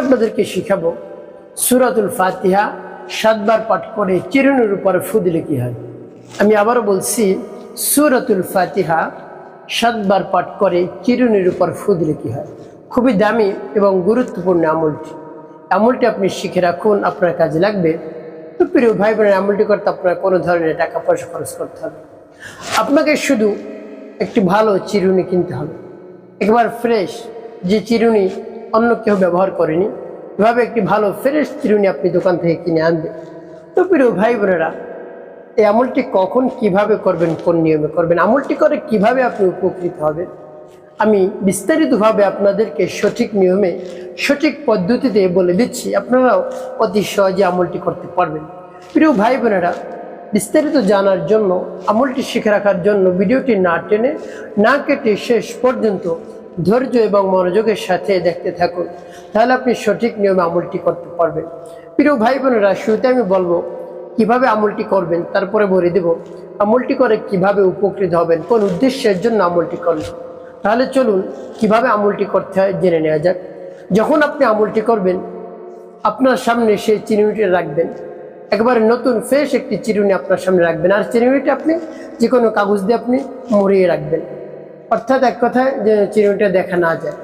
আপনাদেরকে শিখাবো সুরাতুল ফাতিহা সাতবার পাঠ করে চিরুনির উপরে ফু দিলে কি হয়? আমি আবারও বলছি, সুরাতুল ফাতিহা সাতবার পাঠ করে চিরুনির উপর ফু দিলে কি হয়? খুবই দামি এবং গুরুত্বপূর্ণ আমলটি। আমলটি আপনি শিখে রাখুন, আপনার কাজে লাগবে। তো প্রিয় ভাই বোনের আমলটি করতে আপনার কোনো ধরনের টাকা পয়সা খরচ করতে হবে আপনাকে শুধু একটি ভালো চিরুনি কিনতে হবে। একবার ফ্রেশ যে চিরুনি অন্য কেউ ব্যবহার করেনি। এভাবে একটি ভালো ফ্রেশ চিরুনি আপনি দোকান থেকে কিনে আনবেন তো প্রিয় ভাই বোনেরা, এই আমলটি কখন কীভাবে করবেন, কোন নিয়মে করবেন, আমলটি করে কীভাবে আপনি উপকৃত হবেন? আমি বিস্তারিতভাবে আপনাদেরকে সঠিক নিয়মে, সঠিক পদ্ধতিতে বলে দিচ্ছি, আপনারাও অতি সহজে আমলটি করতে পারবেন। প্রিয় ভাই বোনেরা, বিস্তারিত জানার জন্য, আমলটি শিখে রাখার জন্য ভিডিওটি না টেনে, না কেটে শেষ পর্যন্ত ধৈর্য এবং মনোযোগের সাথে দেখতে থাকুন। তাহলে আপনি সঠিক নিয়মে আমলটি করতে পারবেন। প্রিয় ভাই বোনেরা শুরুতে আমি বলব, কীভাবে আমলটি করবেন তারপরে বলে দেব, আমলটি করে কীভাবে উপকৃত হবেন, কোন উদ্দেশ্যের জন্য আমলটি করবেন। তাহলে চলুন, কীভাবে আমলটি করতে হয় জেনে নেওয়া যাক। যখন আপনি আমলটি করবেন, আপনার সামনে সেই চিরুনিটি রাখবেন। একবারে নতুন, ফ্রেশ একটি চিরুনি আপনার সামনে রাখবেন। আর চিরুনিটি আপনি যে কোনো কাগজ দিয়ে আপনি মরিয়ে রাখবেন। অর্থাৎ এক কথায় যে চিরুনিটা দেখা না যায়।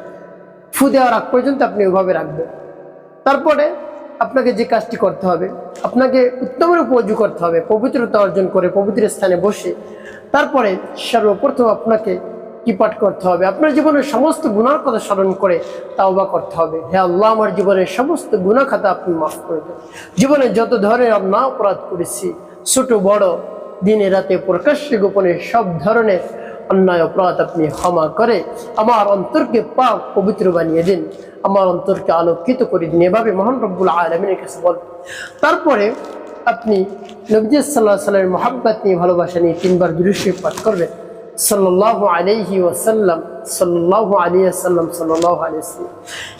ফু দেওয়ার আগ পর্যন্ত আপনি ওভাবে রাখবেন। তারপরে আপনাকে যে কাজটি করতে হবে, আপনাকে উত্তমের উপযোগ করতে হবে, পবিত্রতা অর্জন করে পবিত্র স্থানে বসে। তারপরে সর্বপ্রথম আপনাকে কি পাঠ করতে হবে। আপনার জীবনের সমস্ত গুণার কথা স্মরণ করে তাওবা করতে হবে। হ্যাঁ আল্লাহ, আমার জীবনের সমস্ত গুণা খাতা আপনি মাফ করে দেন। জীবনে যত ধরনের অন্যায় অপরাধ করেছি, ছোট বড় দিনে রাতে প্রকাশ্যে গোপনে সব ধরনের অন্যায় অপরাধ আপনি ক্ষমা করে আমার অন্তরকে পাক, পবিত্র বানিয়ে দিন। আমার অন্তরকে আলোকিত করে দিন। এভাবে মহান রব্বুল আলমিনের কাছে বল। তারপরে আপনি নবজি সাল্লাহ সাল্লামের মহাব্বাত নিয়ে ভালোবাসা নিয়ে তিনবার দৃশ্য পাঠ করবেন। সাল্লাহ আলাইহি ওয়াসাল্লাম সাল্লাহ আলী আসাল্লাম সাল্লাহ আলী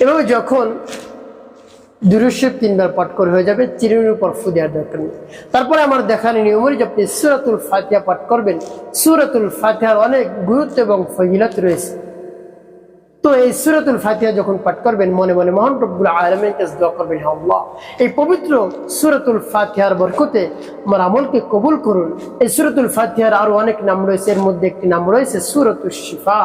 এভাবে যখন দুরুশেব তিনবার পাঠ করে হয়ে যাবে, চিরুনির উপর ফু দেওয়ার দরকার নেই। তারপরে আমার দেখানো নিয়ম অনুযায়ী আপনি সুরাতুল ফাতিহা পাঠ করবেন। সুরাতুল ফাতিহার অনেক গুরুত্ব এবং ফজিলত রয়েছে। তো এই সুরাতুল ফাতিহা যখন পাঠ করবেন, মনে মনে মহান রব্বুল আলমের কাছে দোয়া করবেন আল্লাহ, এই পবিত্র সুরাতুল ফাতিহার বরকতে আমার আমলকে কবুল করুন। এই সুরাতুল ফাতিহার আরও অনেক নাম রয়েছে, এর মধ্যে একটি নাম রয়েছে সুরাতুল শিফা।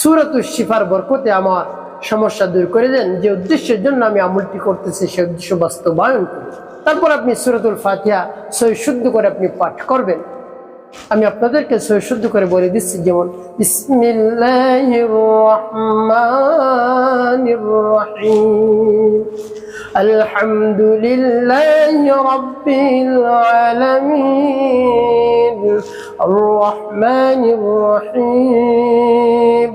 সুরাতুল শিফার বরকতে আমার সমস্যা দূর করে দেন। যে উদ্দেশ্যের জন্য আমি আমলটি করতেছি, সে উদ্দেশ্য বাস্তবায়ন তারপর আপনি সুরতুল ফাতিহা সই শুদ্ধ করে আপনি পাঠ করবেন। আমি আপনাদেরকে সই শুদ্ধ করে বলে দিচ্ছি, যেমন আলহামদুলিল্লাহ রব্বিল আলামিন আর রহমানির রহিম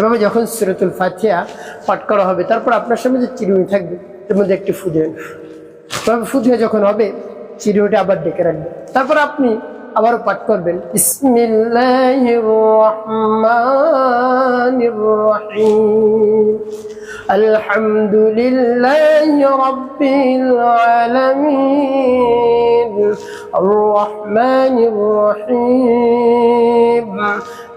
এভাবে যখন সিরতুল ফাতিয়া পাঠ করা হবে, তারপর আপনার সামনে যে চিরুনি থাকবে, এর মধ্যে একটি ফু তবে ফুদিয়া যখন হবে, চিরুনিটা আবার ডেকে রাখবে তারপর আপনি আবারও পাঠ করবেন আলহামদুলিল্লাহ রব্বিল আলামিন আর রহমানির রহিম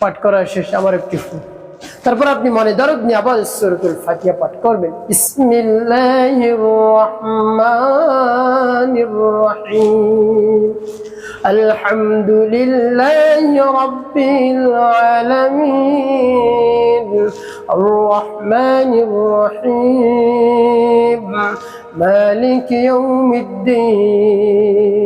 পাঠ করা শেষ আমার একটি ফুল তারপর আপনি মনে দরদ নিয়ে আবার সুরতুল ফাতিহা পাঠ করবেন বিসমিল্লাহির রহমানির রহিম الحمد لله رب العالمين الرحمن الرحيم مالك يوم الدين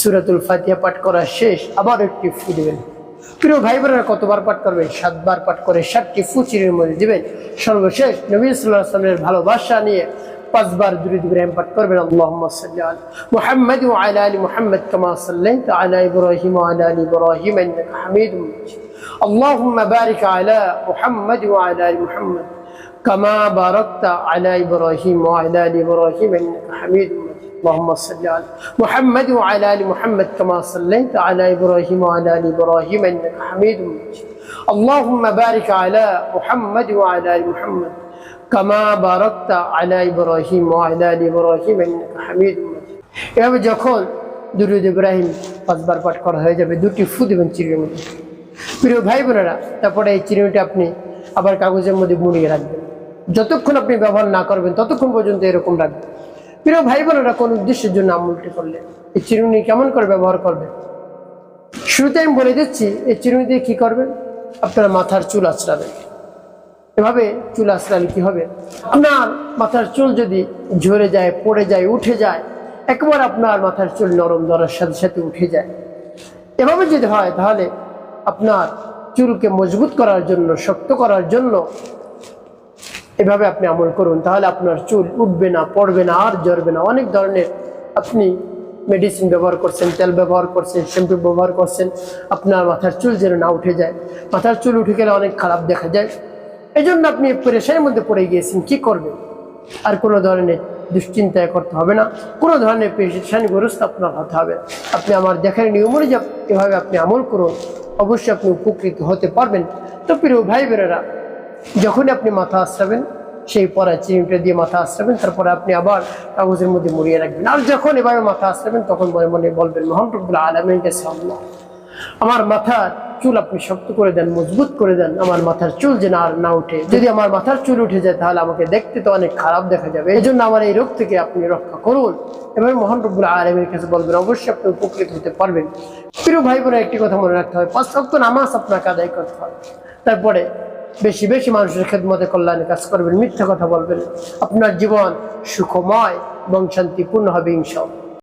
সুরাতুল ফাতিয়া পাঠ করা শেষ, আবার একটি ফু দেবেন। প্রিয় ভাই বোনেরা কতবার পাঠ করবেন? সাতবার পাঠ করে সাতটি ফুচিরের মধ্যে দেবেন। সর্বশেষ নবী সাল্লাহ আসলামের ভালোবাসা নিয়ে পাঁচবার দুরুদ ইব্রাহিম পাঠ করবেন। মোহাম্মদ সাল্লি আলা মুহাম্মাদ ওয়া আলা আলি মুহাম্মাদ কামা সাল্লাইতা আলা ইব্রাহিম ওয়া আলা আলি ইব্রাহিম ইন্নাকা হামিদুম মাজিদ। আল্লাহুম্মা বারিক আলা মুহাম্মাদ ওয়া আলা আলি মুহাম্মাদ কামা বারাকতা আলা ইব্রাহিম ওয়া আলা আলী ইব্রাহিম ইন্নাকা হামিদুম اللهم صل على محمد وعلى ال محمد كما صليت على ابراهيم وعلى ال ابراهيم انك حميد مجيد اللهم بارك على محمد وعلى ال محمد كما باركت على ابراهيم وعلى ال ابراهيم انك حميد مجيد এভাবে যখন দুরুদ ইব্রাহিম পাঁচবার পাঠ করা হয়ে যাবে দুটি ফু দেবেন চিড়ির মধ্যে প্রিয় ভাই বোনেরা তারপরে এই চিরুনিটা আপনি আবার কাগজের মধ্যে মুড়িয়ে রাখবেন যতক্ষণ আপনি ব্যবহার না করবেন ততক্ষণ পর্যন্ত এরকম রাখবেন প্রিয় ভাই বোনেরা কোন উদ্দেশ্যের জন্য আমলটি করলেন? এই চিরুনি কেমন করে ব্যবহার করবেন? শুরুতে আমি বলে দিচ্ছি, এই চিরুনি দিয়ে কি করবেন? আপনার মাথার চুল আঁচড়াবেন। এভাবে চুল আঁচড়ালে কি হবে? আপনার মাথার চুল যদি ঝরে যায়, পড়ে যায়, উঠে যায়, একবার আপনার মাথার চুল নরম ধরার সাথে সাথে উঠে যায়। এভাবে যদি হয়, তাহলে আপনার চুলকে মজবুত করার জন্য, শক্ত করার জন্য এভাবে আপনি আমল করুন, তাহলে আপনার চুল উঠবে না, পড়বে না, আর জ্বরবে না। অনেক ধরনের আপনি মেডিসিন ব্যবহার করছেন, তেল ব্যবহার করছেন শ্যাম্পু ব্যবহার করছেন, আপনার মাথার চুল যেন না উঠে যায়। মাথার চুল উঠে গেলে অনেক খারাপ দেখা যায়। এই জন্য আপনি পরেশানির মধ্যে পড়ে গিয়েছেন, কি করবেন? আর কোনো ধরনের দুশ্চিন্তায় করতে হবে না। কোনো ধরনের পেরেশানিগ্রস্ত আপনার হতে হবে আপনি আমার দেখার নিয়ম অনুযায়ী এভাবে আপনি আমল করুন। অবশ্যই আপনি উপকৃত হতে পারবেন। তো প্রিয় ভাই বোনেরা যখনই আপনি মাথা আশ্রাবেন সেই পরা চিনিটা দিয়ে মাথা আশ্রাবেন তারপরে আপনি আবার কাগজের মধ্যে মুড়িয়ে রাখবেন। আর যখন এভাবে মাথা আশ্রাবেন তখন মনে মনে বলবেন মোহাম্মদুল্লাহ আলমের আল্লাহ, আমার মাথার চুল আপনি শক্ত করে দেন, মজবুত করে দেন, আমার মাথার চুল যেন আর না উঠে। যদি আমার মাথার চুল উঠে যায়, তাহলে আমাকে দেখতে তো অনেক খারাপ দেখা যাবে। এই জন্য আমার এই রোগ থেকে আপনি রক্ষা করুন। এবার মহান রব্বুল আলমের কাছে বলবেন, অবশ্যই আপনি উপকৃত হতে পারবেন। প্রিয় ভাই বোনের একটি কথা মনে রাখতে হবে পাঁচ রক্ত নামাজ আপনাকে আদায় করতে হবে। তারপরে বেশি বেশি মানুষের খেদমতে কল্যাণে কাজ করবেন, মিথ্যা কথা বলবেন। আপনার জীবন সুখময় এবং শান্তিপূর্ণ হবে ইনশাল্লাহ